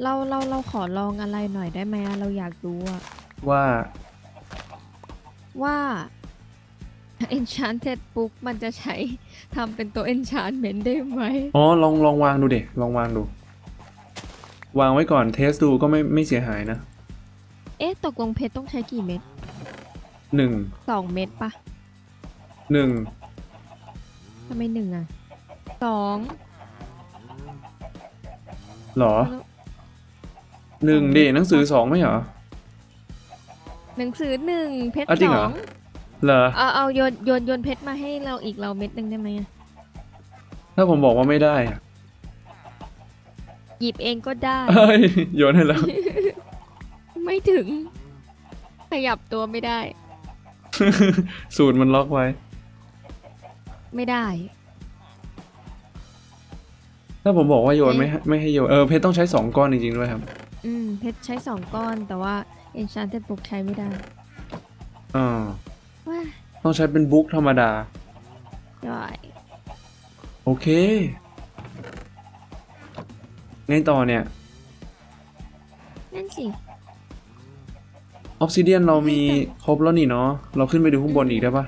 เราเราเราขอลองอะไรหน่อยได้ไหมอะเราอยากรู้อะว่าว่า enchanted book มันจะใช้ทำเป็นตัว enchantment ได้ไหม อ๋อลองลองวางดูเด็ลองวางดู วางไว้ก่อนเทสดูก็ไม่ไม่เสียหายนะเอ๊ะตกลงเพชรต้องใช้กี่เม็ดหนึ่งสองเม็ดปะหนึ่งทำไมหนึ่งอะสองหรอ หนึ่งดิหนังสือสองไม่เหรอ หนังสือหนึ่งเพชรอะจริงสเหรอ องเหรอ เอาเอาโยนโยนโยนเพชรมาให้เราอีกเราเม็ดหนึ่งได้ไหมอะถ้าผมบอกว่าไม่ได้อะหยิบเองก็ได้ เอ้ยโยนให้แล้ว ไม่ถึง ขยับตัวไม่ได้ สูตรมันล็อกไว้ ไม่ได้ ถ้าผมบอกว่าโยนเพชรไม่ให้ไม่ให้โยน เออเพชรต้องใช้สองก้อนจริงๆด้วยครับ อืมเพชรใช้สองก้อนแต่ว่า enchanted book ใช้ไม่ได้อ่าว้าต้องใช้เป็นบุ๊กธรรมดา ย่อยโอเค ไงต่อเนี่ย นั่นสิ ออ s ซิเดียนเรามีครบแล้วนี่เนาะ เราขึ้นไปดูข้างบนอีกได้ปะ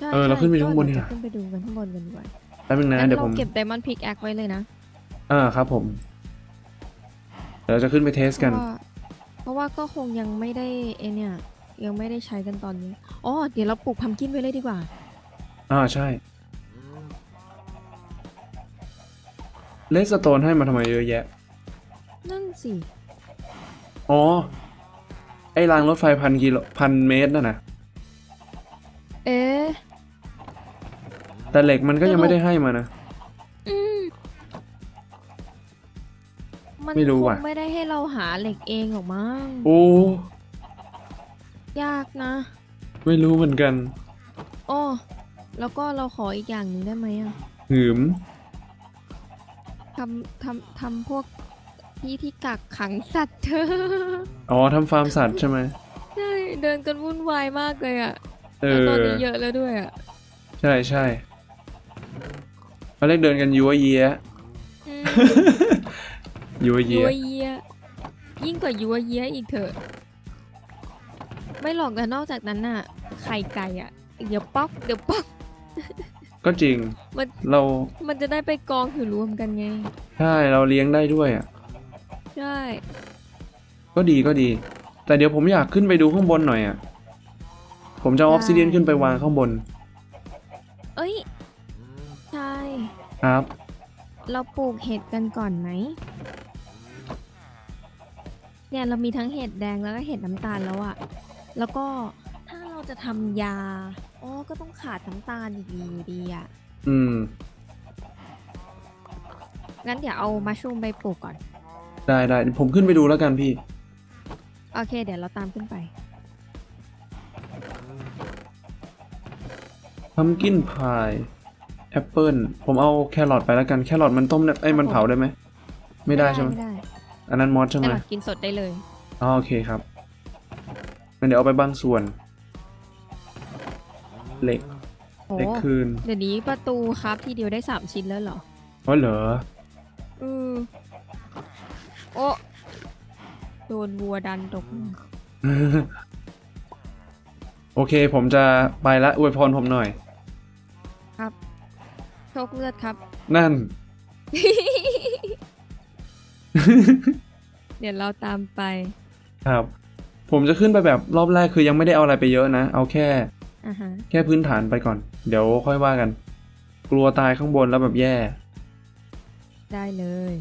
ใช่เออเราใช่ขึ้นไปดูข้างบนก็ดีเดี๋กยวว่าจะขึ้นไปดูกันข้างบนกันดีกว่าแป๊บนึงนะ งั้นเดี๋ยวเราผม เก็บ diamond pickaxe ไว้เลยนะ อ่าครับผม เดี๋ยวเราจะขึ้นไปเทสกันเพราะว่าเพราะว่าก็คงยังไม่ได้เอเนี่ย ยังไม่ได้ใช้กันตอนนี้ อ๋อ เดี๋ยวเราปลูกพัมกินไว้เลยดีกว่า อ่าใช่ เลสโตนให้มาทำไมเยอะแยะ นั่นสิ อ๋อ ไอ้รางรถไฟพันกิโลพันเมตรน่ะนะเอ๊ะแต่เหล็กมันก็ยังไม่ได้ให้มานะ ไม่รู้คว่ะงไม่ได้ให้เราหาเหล็กเองหรอกมั้ง โอ้ ยากนะ ไม่รู้เหมือนกันอ๋อแล้วก็เราขออีกอย่างหนึ่งได้ไหมอะหืม ทำทำทำพวกที่ที่กักขังสัตว์เธออ๋อทำฟาร์มสัตว์ใช่ไหมใช่เดินกันวุ่นวายมากเลยอะเอแล้วตอนอ นี้เยอะแล้วด้วยอะใช่ใช่ตอนแรกเดินกันยัวเยีย อืม ยัวเยียัยวเยียยิ่งกว่ายัวเยียอีกเถอะ ไม่หรอกแต่นอกจากนั้นน่ะ ไข่ไก่อะเดี๋ยวป๊อก เดี๋ยวป๊อก ก็จริง มัน เรามันจะได้ไปกองอยู่รวมกันไง ใช่เราเลี้ยงได้ด้วยอะ ใช่ ก็ดีก็ดี แต่เดี๋ยวผมอยากขึ้นไปดูข้างบนหน่อยอะ ผมจะเอาออฟซิเดียนขึ้นไปวางข้างบน เอ้ย ใช่ ครับ เราปลูกเห็ดกันก่อนไหม เนี่ยเรามีทั้งเห็ดแดงแล้วก็เห็ดน้ำตาลแล้วอะแล้วก็ถ้าเราจะทำยาอ๋อก็ต้องขาดน้ำตาลอีกดีอยู่ดีอะอืม งั้นเดี๋ยวเอามัชรูมไปปลูกก่อน ได้ได้ผมขึ้นไปดูแล้วกันพี่ โอเค เดี๋ยวเราตามขึ้นไป พัมกินพายแอปเปิลผมเอาแครอทไปแล้วกัน แครอทมันต้มเนี่ยไอ้ยมันเผาได้ไหม ไม่ได้ใช่ไหม ไม่ได้ อันนั้นมอสใช่ไหแต่มเรากินสดได้เลยอ๋อโอเคครับงั้นเดี๋ยวเอาไปบางส่วน เหล็กโอ้เหล็กคืนเดี๋ยวนี้ประตูครับทีเดียวได้สามชิ้นแล้วเหรออ๋อเหรออือโอ้โดนวัวดันตกโอเค ผมจะไปละอวยพรผมหน่อยโชคเลือดครับ นั่น เดี๋ยวเราตามไป ครับ ผมจะขึ้นไปแบบรอบแรกคือยังไม่ได้เอาอะไรไปเยอะนะ เอาแค่อ่าฮะแค่พื้นฐานไปก่อน เดี๋ยวค่อยว่ากัน กลัวตายข้างบนแล้วแบบแย่ ได้เลย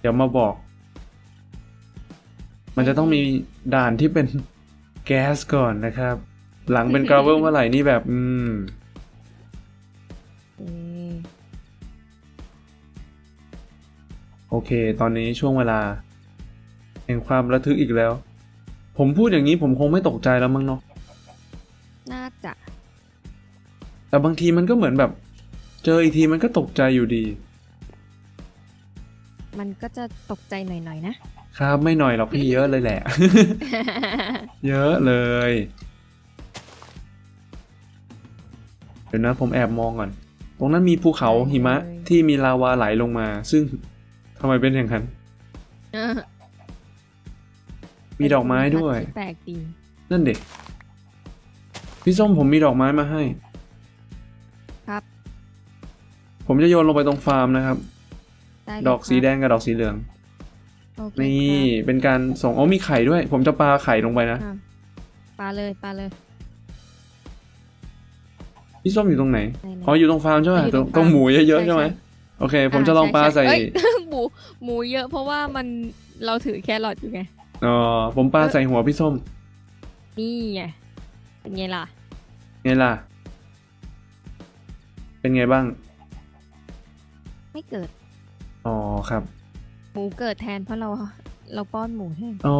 เดี๋ยวมาบอก มันจะต้องมีด่านที่เป็นแก๊สก่อนนะครับ หลังเป็นกราเวลเมื่อไหร่นี่แบบ อืม โอเค ตอนนี้ช่วงเวลา แห่งความระทึกอีกแล้ว ผมพูดอย่างนี้ผมคงไม่ตกใจแล้วมั้งเนาะ น่าจะ แต่บางทีมันก็เหมือนแบบ เจออีกทีมันก็ตกใจอยู่ดี มันก็จะตกใจหน่อยๆนะ ครับไม่หน่อยหรอกพี่เยอะเลยแหละ เยอะเลย เดี๋ยวนะผมแอบมองก่อน ตรงนั้นมีภูเขาหิมะได้เลยที่มีลาวาไหลลงมา ซึ่ง ทำไมเป็นอย่างนั้น เออมีดอกไม้ด้วยเป็นภูมิทัศน์ที่แปลกดีนั่นเด็กพี่ส้มผมมีดอกไม้มาให้ ครับ ผมจะโยนลงไปตรงฟาร์มนะครับได้เลยดอกสีครับแดงกับดอกสีเหลืองโอเคนี่ครับเป็นการส่งอ๋อมีไข่ด้วย ผมจะปาไข่ลงไปนะ อะปลาเลยปลาเลย พี่ส้มอยู่ตรงไหนไหนๆอ๋อ อยู่ตรงฟาร์มใช่ไหมอยู่ตตรรงงตรงฟาร์มหมูเยอะๆใช่ใช่ไหม ใช่ โอเค ผมจะลองปาช่ใส่ช่เอ้ยห มูหมูเยอะ เพราะว่ามันเราถือแครอทอยู่ไงอ๋อผมปาใส่หัวพี่ส้ม นี่ไงเป็นไงล่ะไงล่ะ เป็นไงบ้าง ไม่เกิด อ๋อครับ หมูเกิดแทนเพราะเราเราป้อนหมูให้อ๋อ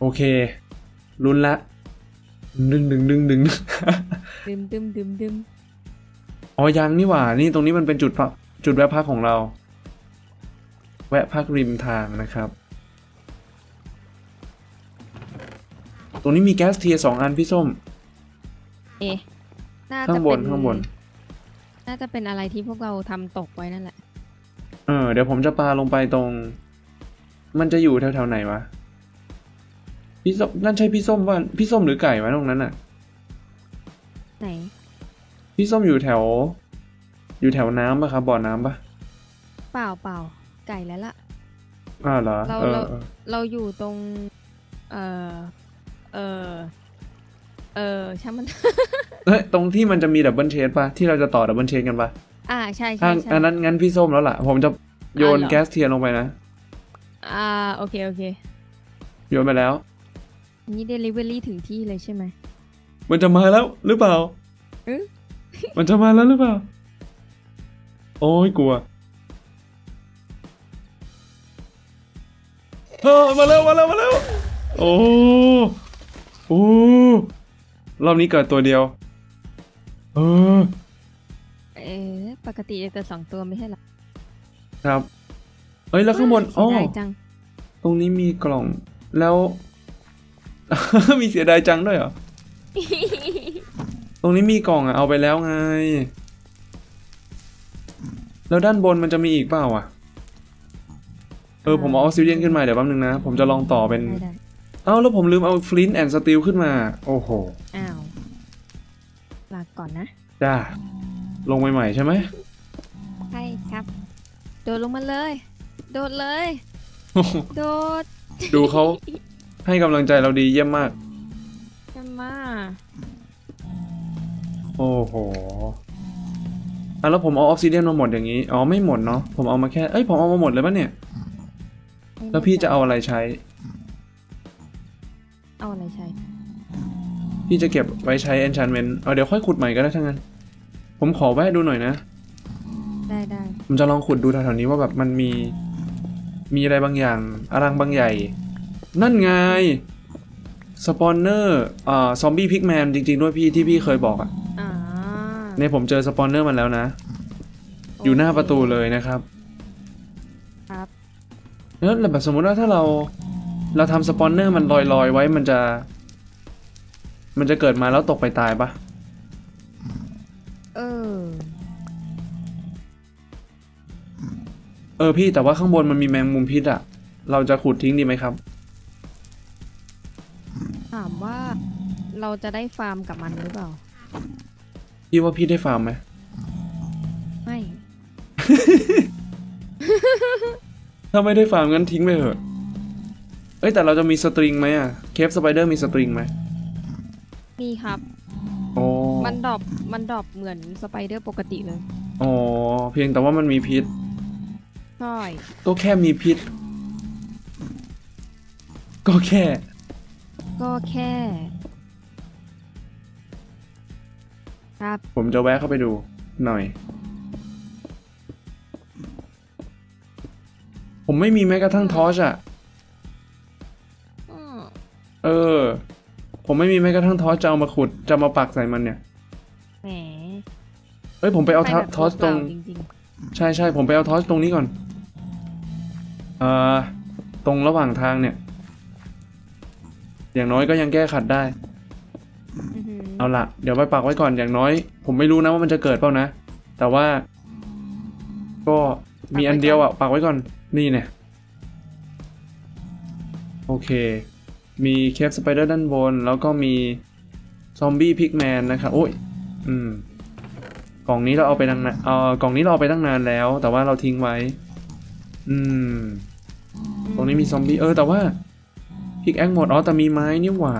โอเคลุ้นละดึงดึงดึงดึงดึมดึมดึมดึม อ๋อยังนี่หว่า นี่ตรงนี้มันเป็นจุดพักจุดแวะพักของเรา แวะพักริมทางนะครับ ตรงนี้มีแก๊สเทียร์สองอันพี่ส้ม เอะน่าจะข้างบนเป็ข้างบน น่าจะเป็นอะไรที่พวกเราทำตกไว้นั่นแหละ เออเดี๋ยวผมจะปาลงไปตรง มันจะอยู่แถวๆไหนวะ พี่ส้มนั่นใช่พี่ส้มว่าพี่ส้มหรือไก่วะตรงนั้นอะ ไหน พี่ส้มอยู่แถว อยู่แถวน้ำปะครับบ่อน้ำปะเปล่าเปล่าไก่แล้วล่ะอ้าวเหรอเราเออเราเออเราอยู่ตรง เออเออเออช่างมันเอ้ยตรงที่มันจะมีดับเบิลเชดปะที่เราจะต่อดับเบิลเชดกันปะอ่าใช่ถ้าใช่ใช่ อันนั้นงั้นพี่ส้มแล้วล่ะ ผมจะโยนอะเหรอ แก๊สเทียร์ลงไปนะอ่าโอเคโอเคโยนไปแล้วอันนี้ delivery ถึงที่เลยใช่ไหมมันจะมาแล้วหรือเปล่า เอ๊ะ มันจะมาแล้วหรือเปล่า โอ้ยกลัวเออมาแล้วมาแล้วมาแล้วโอ้โอ้รอบนี้เกิดตัวเดียว เออ เออปกติจะสองตัวไม่ใช่เหรอครับ เอ้ยแล้วข้างบนเสีอ๋อยดายจังตรงนี้มีกล่องแล้ว มีเสียดายจังด้วยเหรอ ตรงนี้มีกล่องอะเอาไปแล้วไง แล้วด้านบนมันจะมีอีกเปล่าอะเออผมเอาออกซิเดียนขึ้นมาเดี๋ยวแป๊บนึงนะ ผมจะลองต่อเป็น ได้ได้เอ้าแล้วผมลืมเอาฟลินแอนด์สตีลขึ้นมา โอ้โห อ้าวลาก่อนนะ จ้า ลงใหม่ๆใช่ไหม ใช่ครับ โดดลงมาเลย โดดเลย โดด ดูเขาให้กำลังใจเราดีเยี่ยมมาก โอ้โหอะแล้วผมเอาออกซิเดียนมาหมดอย่างนี้ อ๋อไม่หมดเนาะ ผมเอามาแค่ เอ้ยผมเอามาหมดเลยปะเนี่ย แล้วพี่จะเอาอะไรใช้ เอาอะไรใช้ พี่จะเก็บไว้ใช้ enchantment เอาเดี๋ยวค่อยขุดใหม่ก็ได้ทั้งนั้น ผมขอแวะดูหน่อยนะ ได้ได้ ผมจะลองขุดดูแถวๆนี้ว่าแบบมันมี มีอะไรบางอย่างอรังบางใหญ่ นั่นไง สปอนเนอร์ อ่า ซอมบี้พิกแมนจริงๆด้วยพี่ที่พี่เคยบอกอะ อ่าในผมเจอสปอนเนอร์มันแล้วนะ อยู่หน้าประตูเลยนะครับ ครับแล้วแบบสมมุติว่าถ้าเราเราทำสปอนเนอร์มันลอยๆไว้มันจะ มันจะเกิดมาแล้วตกไปตายปะเออ เออพี่แต่ว่าข้างบนมันมีแมงมุมพิษอะเราจะขุดทิ้งดีไหมครับ ถามว่าเราจะได้ฟาร์มกับมันหรือเปล่า พี่ว่าพี่ได้ฟาร์มไหมไม่ ถ้าไม่ได้ฟาร์มงั้นทิ้งไปเถอะ เอ้ยแต่เราจะมีสตริงไหมอะเคฟสไปเดอร์มีสตริงไหมมีครับ โอ้มันดรอปมันดรอปเหมือนสไปเดอร์ปกติเลย อ๋อ เพียงแต่ว่ามันมีพิษ ใช่ ก็แค่มีพิษ ก็แค่ ก็แค่ ครับ ผมจะแวะเข้าไปดูหน่อย ผมไม่มีแม้กระทั่งทอชอะอืมเออ ผมไม่มีแม้กระทั่งทอสจะเอามาขุดจะมาปักใส่มันเนี่ย แหมเอ้ยผมไปเอาไปทอแบบทอสตรงเปล่าๆจริงใช่ใช่ผมไปเอาทอสตรงนี้ก่อน เอ่อ ตรงระหว่างทางเนี่ย อย่างน้อยก็ยังแก้ขัดได้ ๆอื้อหือ เอาละเดี๋ยวไปปักไว้ก่อนอย่างน้อย ผมไม่รู้นะว่ามันจะเกิดเปล่านะ แต่ว่า ก็มีอันเดียวอะปักไว้ก่อนนี่เนี่ยโอเค มีเคฟสไปเดอร์ด้านบน แล้วก็มีซอมบี้พิกแมนนะครับโอ้ยอืมกล่องนี้เราเอาไปตั้งนานเอ่อกล่องนี้เราเอาไปตั้งนานแล้ว แต่ว่าเราทิ้งไว้ อืม ตรงนี้มีซอมบี้เออแต่ว่าพิกแอคหมดอ๋อแต่มีไม้นี่หว่า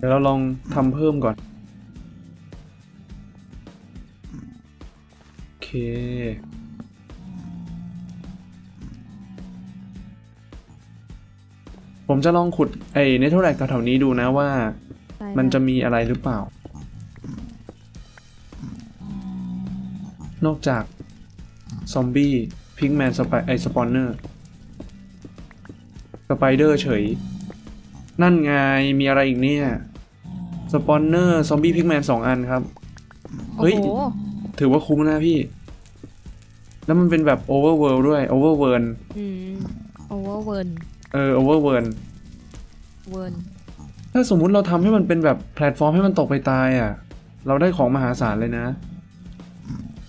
เดี๋ยวเราลองทำเพิ่มก่อน โอเค ผมจะลองขุดไอ้เนเธอร์แลกแถวๆนี้ดูนะว่า มันจะมีอะไรหรือเปล่า นอกจาก ซอมบี้ พิกแมนสไปไอสปอนเนอร์สไปเดอร์เฉย นั่นไง มีอะไรอีกเนี่ย สปอนเนอร์ซอมบี้พิกแมนสองอันครับ เฮ้ยโอ้โหถือว่าคุ้มนะพี่ แล้วมันเป็นแบบโอเวอร์เวิลด์ด้วยโอเวอร์เวิร์นอืมโอเวอร์เวิร์นเออโอเวอร์เวิร์นเวิร์นถ้าสมมุติเราทำให้มันเป็นแบบแพลตฟอร์มให้มันตกไปตายอะ เราได้ของมหาศาลเลยนะ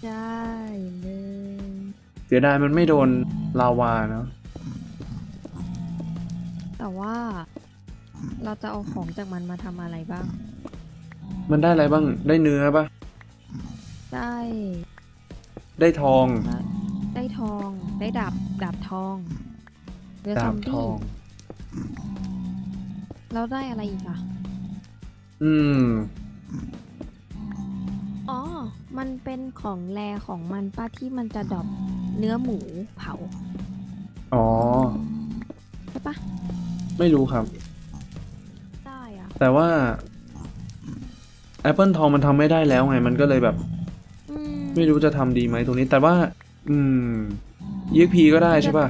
ได้เลยเสียดายมันไม่โดนลาวาเนาะแต่ว่า เราจะเอาของจากมันมาทำอะไรบ้าง มันได้อะไรบ้าง ได้เนื้อปะได้ได้ทอง ได้ทอง ได้ดาบดาบทองเรือซดาอบมทบี้องแล้วได้อะไรอีกอะอืม อ๋อ มันเป็นของแรของมันป้าที่มันจะดรอปเนื้อหมูเผาอ๋อ ใช่ปะไม่รู้ครับได้อะ แต่ว่า Apple ทองมันทำไม่ได้แล้วไง มันก็เลยแบบ อืมไม่รู้จะทำดีไหมตรงนี้ แต่ว่า อืม EXP ก็ได้ใช่ป่ะ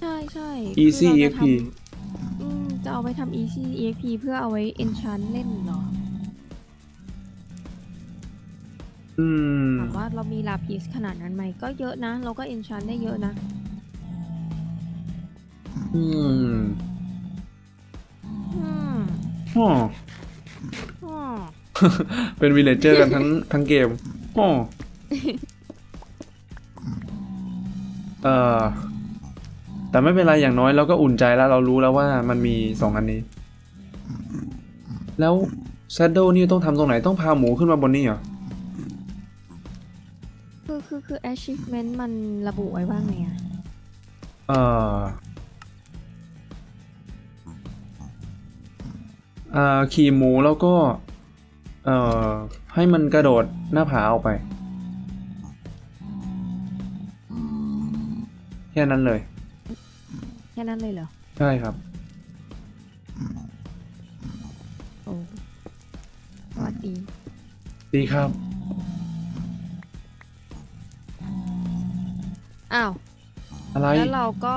ใช่ใช่ Easy คือเราจะ EXP ทำอืมจะเอาไปทำ easy exp เพื่อเอาไว้ enchant เล่นเหรออืม ถามว่าเรามีลาพิสขนาดนั้นไหมก็เยอะนะ เราก็ enchant ได้เยอะนะ อืม อืม อ๋ออ๋อเป็นวิลเลเจอร์กันทั้งทั้งเกมอ๋อเออแต่ไม่เป็นไรอย่างน้อยเราก็อุ่นใจแล้วเรารู้แล้วว่ามันมีสองอันนี้ แล้ว Shadow นี่ต้องทำตรงไหนต้องพาหมูขึ้นมาบนนี่เหรอ คือคือคือ achievement มันระบุไว้ว่าไงอะเอ่อ ขี่หมูแล้วก็เอ่อให้มันกระโดดหน้าผาออกไป แค่นั้นเลย แค่นั้นเลยเหรอ ใช่ครับโอ้สวัสดี ดีครับ อ้าว อะไร แล้วเราก็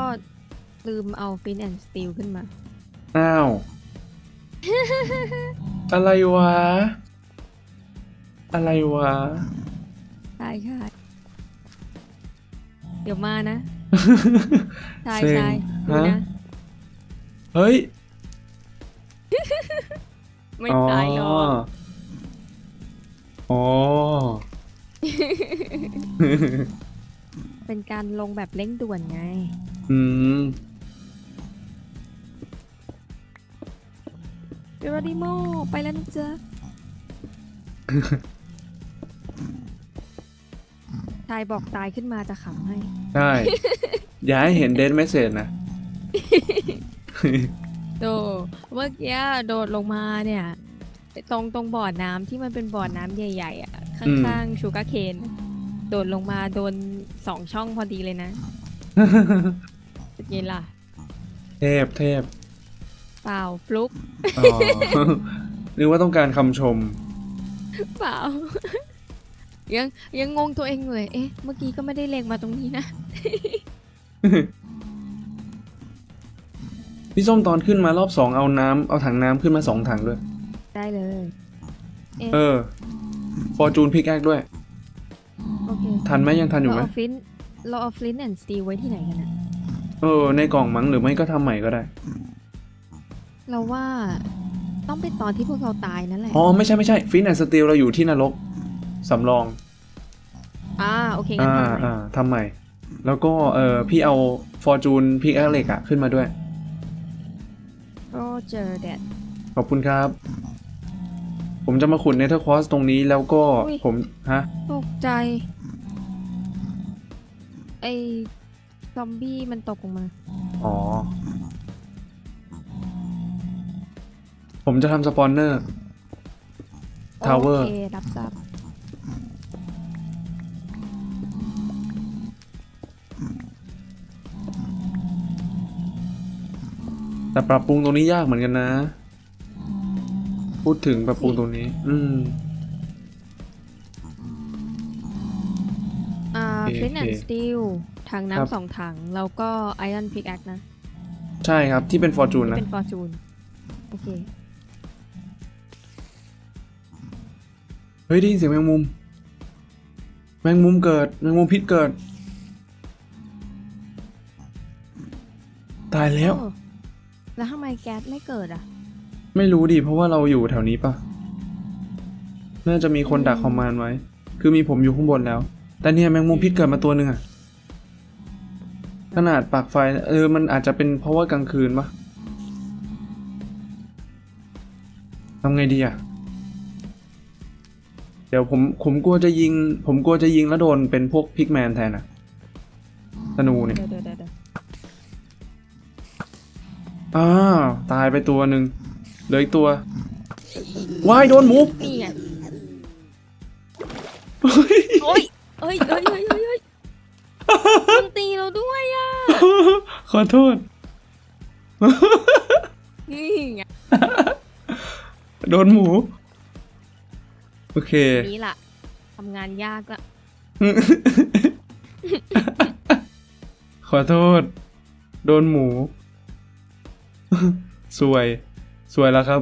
ลืมเอา fin and steel ขึ้นมา อ้าว อะไรวะ อะไรวะ ใช่ใช่เดี๋ยวมานะ ใช่เซ็งใช่ดูฮะนะ เฮ้ย ไม่ตายหรอกอ๋อ เป็นการลงแบบเร่งด่วนไง อืม เดราดิโมไปแล้วนะจ๊ะชายบอกตายขึ้นมาจะขำให้ ใช่ อย่าให้เห็นเดนเมสเซจนะ โดเมื่อกี้โดดลงมาเนี่ย ตรงตรงบ่อน้ำที่มันเป็นบ่อน้ำใหญ่ๆอะข้างๆชูการ์เคนโดดลงมาโดนสองช่องพอดีเลยนะ เป็นไงล่ะ เทพเทพ เปล่าฟลุกอ๋อนึกว่าต้องการคำชม เปล่า ยังยังงงตัวเองอยู่เลย เอ๊ะ เมื่อกี้ก็ไม่ได้เล็งมาตรงนี้นะ พี่ส้มตอนขึ้นมารอบสองเอาน้ำเอาถังน้ำขึ้นมาสองถังด้วย ได้เลย เอ๊ะเออฟอร์จูนพิกแอคด้วย โอเคทันไหมยังทันอยู่เราไหมเอาฟลินเราเอาฟลินแอนด์สตีลไว้ที่ไหนกันอะเออ ในกล่องมั้งหรือไม่ก็ทำใหม่ก็ได้ เราว่าต้องเป็นตอนที่พวกเราตายนั่นแหละ อ๋อ ไม่ใช่ไม่ใช่ฟินแอนสตีลเราอยู่ที่นรกสำรอง อ่าโอเคงั้นอ่าทำใหม่อ่าทำใหม่ แล้วก็เออพี่เอาฟอร์จูนพิกแอคเหล็กอะขึ้นมาด้วย โรเจอร์แดด ขอบคุณครับ ผมจะมาขุดเนเธอร์คอสตรงนี้แล้วก็อุ๊ย ผม ฮะ ตกใจ ไอ้ซอมบี้มันตกลงมา อ๋อ ผมจะทำสปอนเนอร์ทาวเวอร์ โอเครับทราบแต่ปรับปรุงตรงนี้ยากเหมือนกันนะ พูดถึงปรับปรุงตรงนี้ อืม อ่าโอเคฟินแอนโอด์เค สตีลถังครับน้ำสองถัง แล้วก็ไอรอนพิกแอคนะ ใช่ครับที่เป็นฟอร์จูนที่นะ เป็นฟอร์จูน โอเค เฮ้ยได้ยินเสียงแมงมุม แมงมุมเกิด แมงมุมพิษเกิด ตายแล้วโอ้แล้วทำไมแก๊สไม่เกิดอะ ไม่รู้ดิ เพราะว่าเราอยู่แถวนี้ปะน่าจะมีคนดักคอมมานด์ไว้ คือมีผมอยู่ข้างบนแล้ว แต่เนี่ยแมงมุมพิษเกิดมาตัวหนึ่งอะขนาดปากไฟ เออ มันอาจจะเป็นเพราะว่ากลางคืนปะทำไงดีอะ เดี๋ยวผมผมกลัวจะยิง ผมกลัวจะยิงแล้วโดนเป็นพวกพิกแมนแทนอะธนูเนี่ยเดี๋ยวเดี๋ยวเดี๋ยวเดี๋ยวอ้าวตายไปตัวหนึ่งเหลืออีกตัววายโดนหมูนี่ไงเฮ้ยโอ้ยเอ้ยเอ้ยเอ้ยเอ้ยเอ้ยมันตีเราด้วยอะขอโทษ นี่ไงโดนหมู โอเค นี่ล่ะทำงานยากละขอโทษ โดนหมู สวย สวยแล้วครับ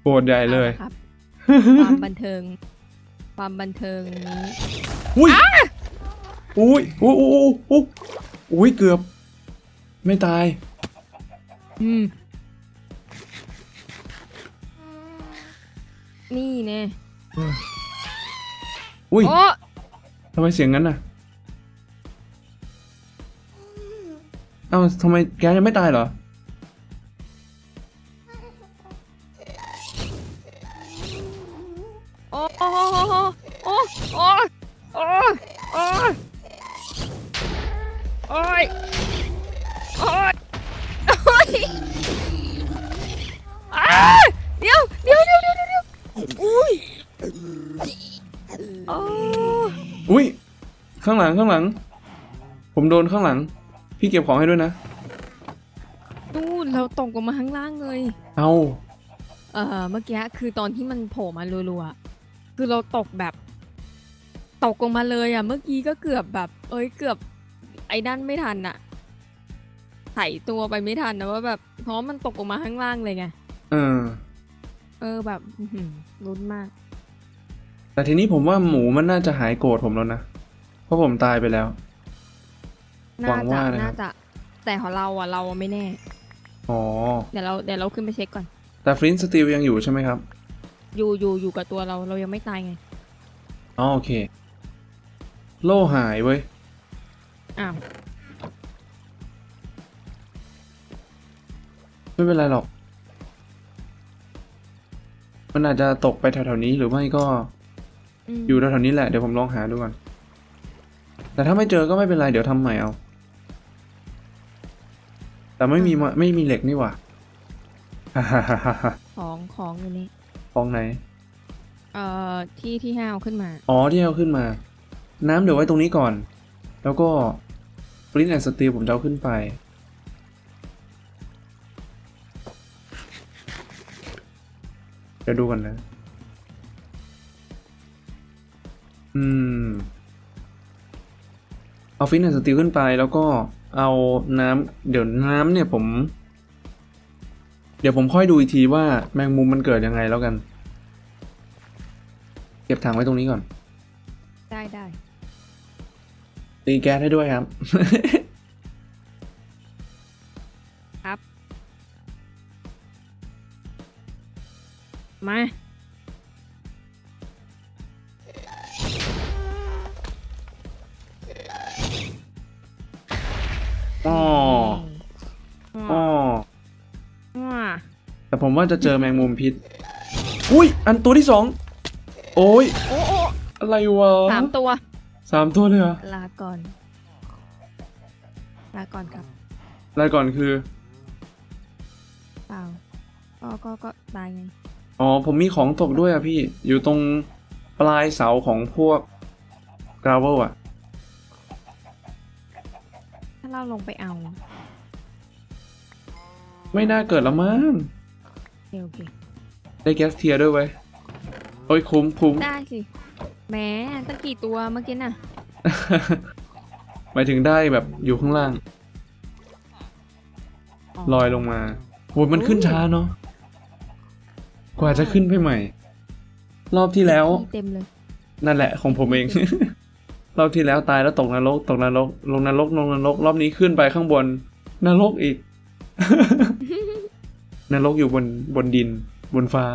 โกรธใหญ่เลย อาะครับ ความบันเทิง ความบันเทิงนี้อุ้ย อุ้ยอุ้ยอุ้ยอุ้ยอุ้ยเกือบ ไม่ตาย อืม นี่แน่อุ้ยโอ้ทำไมเสียงงั้นน่ะ เอ้าทำไมแกยังไม่ตายเหรอ โอ้โอ้โอ้โอ้โอ้โอ้โอ้ อุ้ย ข้างหลังข้างหลัง ผมโดนข้างหลัง พี่เก็บของให้ด้วยนะ นู่นเราตกลงมาข้างล่างเลย เอาเออเมื่อกี้คือตอนที่มันโผล่มารัวๆ คือเราตกแบบ ตกลงมาเลยอะ เมื่อกี้ก็เกือบแบบ เอ้ยเกือบไอ้นั่นไม่ทันอะไถ่ตัวไปไม่ทันนะว่าแบบเพราะมันตกลงมาข้างล่างเลยไง เออ เออแบบอื้อหือลุ้นมาก แต่ทีนี้ผมว่าหมูมันน่าจะหายโกรธผมแล้วนะ เพราะผมตายไปแล้วหวัน่างจะว่านะครับ น่าจะ แต่ของเราอะเราไม่แน่ อ๋อ เดี๋ยวเราเดี๋ยวเราขึ้นไปเช็คก่อน แต่ฟลินสตีลยังอยู่ใช่ไหมครับ อยู่อยู่อยู่กับตัวเราเรายังไม่ตายไง อ๋อโอเค โล่หายเว้ย อ้าว ไม่เป็นไรหรอก มันอาจจะตกไปแถวๆนี้หรือไม่ก็ม อยู่แถวๆนี้แหละเดี๋ยวผมลองหาดูก่อน แต่ถ้าไม่เจอก็ไม่เป็นไรเดี๋ยวทำใหม่เอา แต่ไม่มีมาไม่มีเหล็กนี่หว่าของของอยู่นี่ฟองไหน เอ่อที่ที่ห้าวขึ้นมา อ๋อที่เอาขึ้นมา น้ำเดี๋ยวไว้ตรงนี้ก่อน แล้วก็ฟลินแอนด์สตีลผมจะเอาขึ้นไปเดี๋ยวดูกันนะ อืม เอาฟินแอนด์สตีลขึ้นไปแล้วก็เอาน้ำเดี๋ยวน้ำเนี่ยผม เดี๋ยวผมค่อยดูอีกทีว่าแมงมุมมันเกิดยังไงแล้วกัน เก็บถังไว้ตรงนี้ก่อน ได้ได้ตีแก๊สให้ด้วยครับ ครับ มา ผมว่าจะเจอแมงมุมพิษ อุ้ย อันตัวที่สอง โอ้ย โอ้โอ้อะไรวะสามตัวสามตัวเลยเหรอ ลาก่อน ลาก่อนครับอะไรก่อนคือ เปล่าก็ก็ก็ตายไง อ๋อ ผมมีของตกด้วยอะพี่ อยู่ตรงปลายเสาของพวกกราวเวลอะถ้าเราลงไปเอา ไม่น่าเกิดละมั้ง โอเคโอเคได้แก๊สเทียร์ด้วยไว้ยโอ้ยคุ้มคุ้ม ได้สิแหม้ตั้งกี่ตัวเมื่อกี้น่ะ หมายถึงได้แบบอยู่ข้างล่างลอยลงมาโหมันขึ้นช้าเนาะกว่าจะขึ้นไปใหม่ รอบที่แล้ว เต็มเลย นั่นแหละของผมเอง รอบที่แล้วตายแล้วตกนรก ตกนรก ลงนรกลงนรก รอบนี้ขึ้นไปข้างบนนรกอีก นรกอยู่บนบนดินบนฟ้า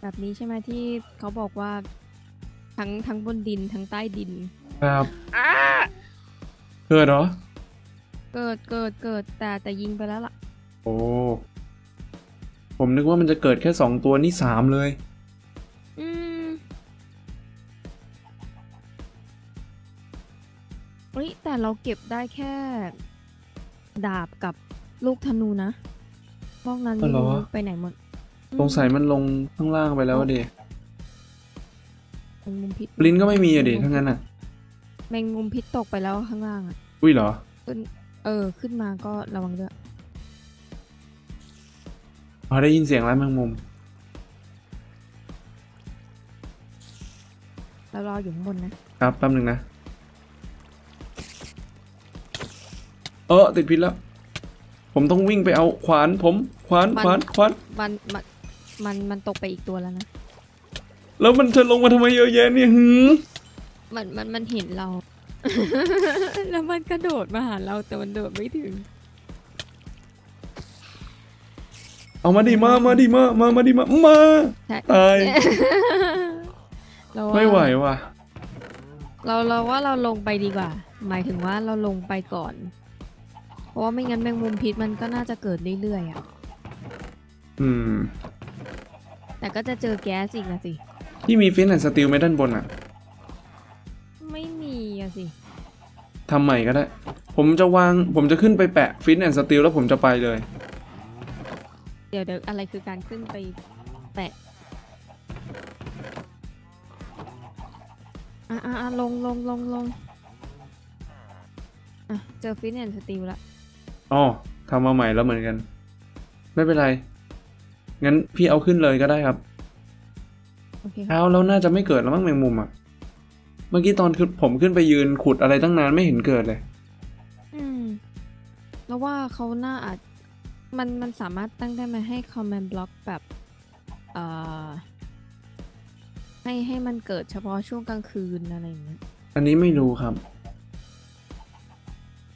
แบบนี้ใช่ไหมที่เขาบอกว่า ทั้งทั้งบนดินทั้งใต้ดิน ครับเกิดเหรอ เกิดเกิดเกิดแต่แต่ยิงไปแล้วล่ะ โอ้ ผมนึกว่ามันจะเกิดแค่สองตัวนี่สามเลย อืมเฮ้ยแต่เราเก็บได้แค่ ดาบกับลูกธนูนะพวกนั้นอ๋อไม่เหรอรู้ไปไหนหมดสงสัยมันลงข้างล่างไปแล้วอะเดแมงมุมพิษลิ้นก็ไม่มีอะเดทั้งนั้นอะ แมงมุมพิษตกไปแล้วข้างล่างอะอุ้ยเหรอ ขึ้นเออ ขึ้นมาก็ระวังด้วยพอได้ยินเสียงแล้วแมงมุมแล้วรออยู่ข้างบนนะครับแป๊บหนึ่งนะ เออติดพิษแล้ว ผมต้องวิ่งไปเอาขวานผมขวานมันขวานขวานมันมันมันมันตกไปอีกตัวแล้วนะ แล้วมันจะลงมาทำไมเยอะแยะเนี่ยหืมมันมันมันเห็นเรา แล้วมันกระโดดมาหาเราแต่มันโดดไม่ถึง เอามาดิมามาดิมามามาดิมามาใช่ตายเราว่าไม่ไหวว่ะ เราเราว่าเราลงไปดีกว่า หมายถึงว่าเราลงไปก่อนเพ ราะว่าไม่งั้นแมงมุมพิษมันก็น่าจะเกิดเรื่อยๆอะ อืม แต่ก็จะเจอแก๊สอีกนะสิ ที่มีฟินแอนสติลไหมด้านบนอะไม่มีอะสิ ทำใหม่ก็ได้ ผมจะวาง ผมจะขึ้นไปแปะฟินแอนสติลแล้วผมจะไปเลย เดี๋ยวเดี๋ยวอะไรคือการขึ้นไปแปะอะอะอะลงลงลงลงอะเจอฟินแอนสติลละ อ๋อทำมาใหม่แล้วเหมือนกัน ไม่เป็นไร งั้นพี่เอาขึ้นเลยก็ได้ครับโอเคครับเอาแล้วน่าจะไม่เกิดแล้วมั้งแมงมุมอะ เมื่อกี้ตอนขึ้นผมขึ้นไปยืนขุดอะไรตั้งนานไม่เห็นเกิดเลย อืม แล้วว่าเขาน่าอาจมันมันสามารถตั้งได้ไหมให้คอมเมนต์บล็อกแบบเอ่อให้ให้มันเกิดเฉพาะช่วงกลางคืนอะไรอย่างเงี้ย อันนี้ไม่รู้ครับ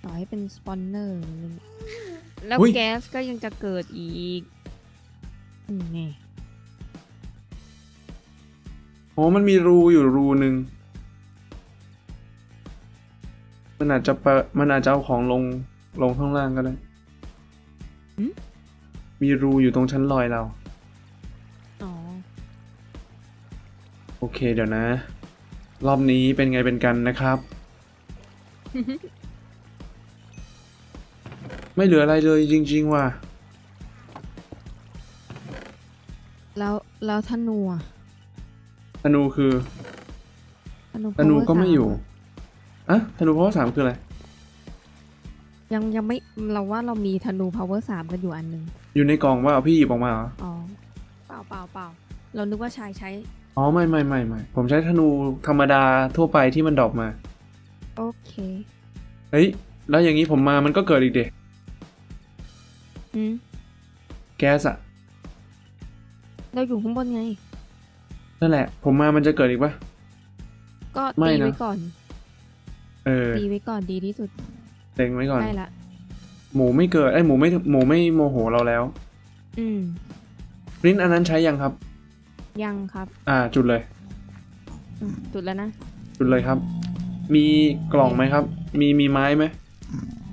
ต่อให้เป็นสปอนเนอร์อะไรเงี้ยแล้วอุ๊ย แก๊สก็ยังจะเกิดอีกอืมไงอ๋อมันมีรูอยู่รูหนึ่ง มันอาจจะปะมันอาจจะเอาของลงลงข้างล่างก็ได้ มีรูอยู่ตรงชั้นลอยเรา อ๋อโอเคเดี๋ยวนะ รอบนี้เป็นไงเป็นกันนะครับ ไม่เหลืออะไรเลยจริง ๆ ว่ะ แล้วแล้วธนูอะธนูคือธนูธนู power ก็ไม่สาอยู่อะธนูเพราะว่าสามคืออะไรยังยังไม่เราว่าเรามีธนู power สามกันอยู่อันหนึ่งอยู่ในกล่องว่าเอาพี่หยิบออกมาเหรอ อ๋อเปล่าเปล่าเปล่าเรานึกว่าชายใช้ อ๋อไม่ไม่ไม่ไม่ผมใช้ธนูธรรมดาทั่วไปที่มันดรอปมา โอเค เฮ้ย แล้วอย่างนี้ผมมามันก็เกิดอีกเด็ อืมแก๊สอะเราอยู่ข้างบนไง นั่นแหละ ผมมามันจะเกิดอีกปะ ก็ไม่ตีนะ ไว้ก่อนเออตีไว้ก่อนดีที่สุดเล็งไว้ก่อน ได้ละ หมูไม่เกิดไอยหมูไม่หมูไม่โมโหเราแล้วอืมฟลินต์อันนั้นใช้ยังครับ ยังครับอ่า จุดเลย อืมจุดแล้วนะ จุดเลยครับ มีกล่องไหมครับ มีมีไม้ไหม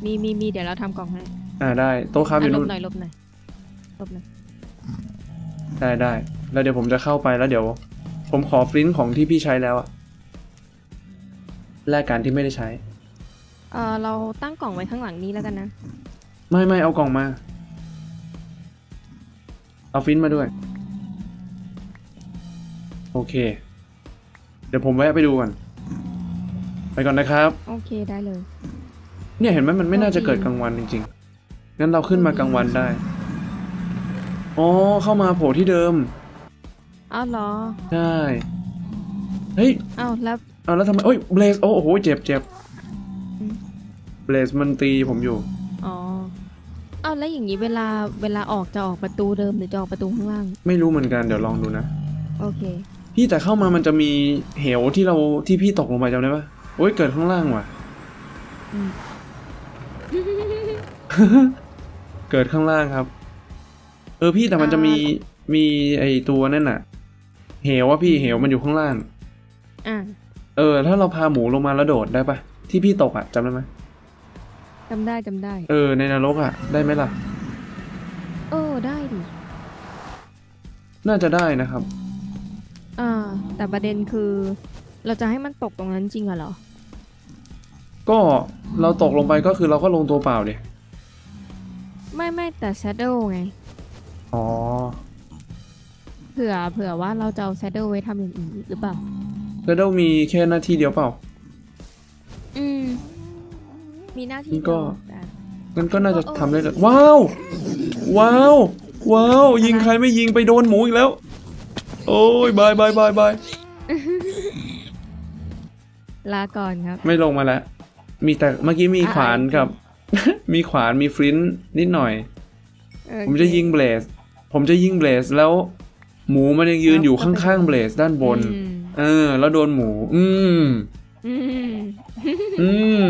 มีมีมีเดี๋ยวเราทำกล่องให้ อ่าได้โต๊ะครับออะยู่ลนู่บนหน่อยลบหน่อยลบหน่อยได้ได้แล้วเดี๋ยวผมจะเข้าไปแล้วเดี๋ยว ผมขอฟลินต์ของที่พี่ใช้แล้วอะแลกการที่ไม่ได้ใช้ เออเราตั้งกล่องไว้ข้างหลังนี้แล้วกันนะ ไม่ไม่เอากล่องมา เอาฟลินต์มาด้วย โอเค เดี๋ยวผมแวะไปดูก่อนไปก่อนนะครับ โอเคได้เลย เนี่ยเห็นไหมมันไม่น่าจะโอเคเกิดกลางวันจริงๆ งั้นเราขึ้นมากลางวันได้ อ๋อ เข้ามาโผล่ที่เดิม อ้าวเหรอ ใช่ เฮ้ย อ้าวแล้วเอาแล้วทำไมโอ้ย เบลสโอ้โห เจ็บเจ็บอืม เบลสมันตีผมอยู่ อ๋อ อ้าวแล้วอย่างนี้เวลาเวลาออกจะออกประตูเดิมหรือจะออกประตูข้างล่าง ไม่รู้เหมือนกัน เดี๋ยวลองดูนะ โอเค พี่แต่เข้ามามันจะมีเหวที่เราที่พี่ตกลงไปจำได้ปะโอ้ยเกิดข้างล่างว่ะ อืม เกิดข้างล่างครับ เออพี่แต่มันจะมีมีไอตัวนั่นน่ะ เหวว่าพี่เหวมันอยู่ข้างล่างอะเออ ถ้าเราพาหมูลงมาแล้วโดดได้ปะที่พี่ตกอะจำได้ไหมจำได้จำได้ เออ ในนรกอะได้ไหมล่ะ เออได้ดิ น่าจะได้นะครับ อ่า แต่ประเด็นคือ เราจะให้มันตกตรงนั้นจริงเหรอ ก็เราตกลงไปก็คือเราก็ลงตัวเปล่าเดีย ไม่ไม่แต่ shadow ไง อ๋อ เผื่อเผื่อว่าเราจะเอา shadow ไว้ทำอย่างอื่นหรือเปล่าแล้วเดามีแค่หน้าที่เดียวเปล่า อืม มีหน้าที่ก็แต่งั้นก็น่าจะทำได้เลยว้าว ว้าว ว้าว ยิงใครไม่ยิงไปโดนหมูอีกแล้ว โอ้ยบายบายบายบายลาก่อนครับ ไม่ลงมาแล้ว มีแต่เมื่อกี้มีอะขวานกับ มีขวานมีฟลินต์นิดหน่อยโอเคผมจะยิงเบลสผมจะยิงเบลสแล้ว หมูมันยังยืนอยู่ข้างๆเบลสด้านบนอืมเออ แล้วโดนหมู อืม อืมอืม